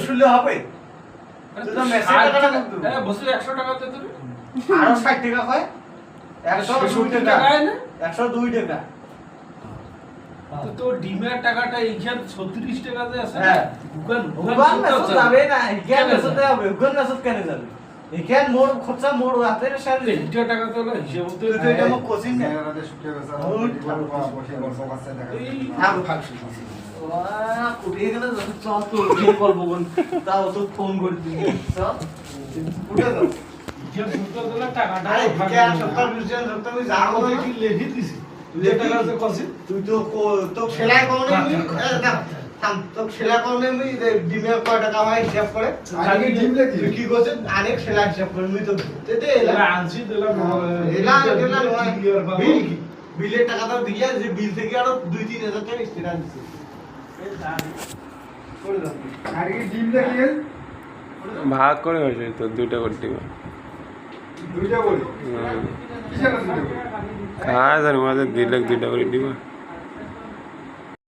শুনলে হবে। হ্যাঁ, একশো টাকা। আরও ষাট টাকা হয় একশো দুই টাকা একশো দুই টাকা তো ডিমের টাকাটা এইখান ছত্রিশ টাকাতে আছে হ্যাঁ। ভুগান ভুগান। যাবে না কেন যাবে? যাবে কেন যাবে এখান মোর খরচা মোর হাতের সাথে এইটা টাকা তো হলো হিসেব তুই তো এটা মোক কোচিং না। এই থাক। ফাংশন ওয়া, কোথায় গেলে যত চল তো উঠে গল্প কোন তাও তো ফোন করে দিবি। চল। উঠে যাও। হিসেব সুদ্ধ দিলে টাকাটা আরে ভাগ বিজ্ঞান করে সপ্তাহ দিবে। বিজ্ঞান সপ্তাহ আমি আর যাব ওদের না কি লেখি দিছি? যে টাকা যে কছি তুই তো তো সেলাই করলে থাম, আমি থাম, এ, দাঁড়া, তো সেলাই করলে আমি যে ডিমে কয় টাকা হয় হিসাব করে। আগে ডিম লেখি। তুই কি করছিস অনেক সেলাই হিসাব করে আমি তো তে দে এলা আনছি দিলাম এলা এলা নয় বিল বিল কি? বিলের টাকা তো দিয়ে যে বিল থেকে আরও দুই তিন হাজার টাকা এক্সট্রা করে ডিম দেখিয়ে ভাগ করে হয়েছে তো দুইটা করে দিবে দুইটা। কিসের বলি কাজ আর মাঝে দুই লাখ দুইটা করে দিবা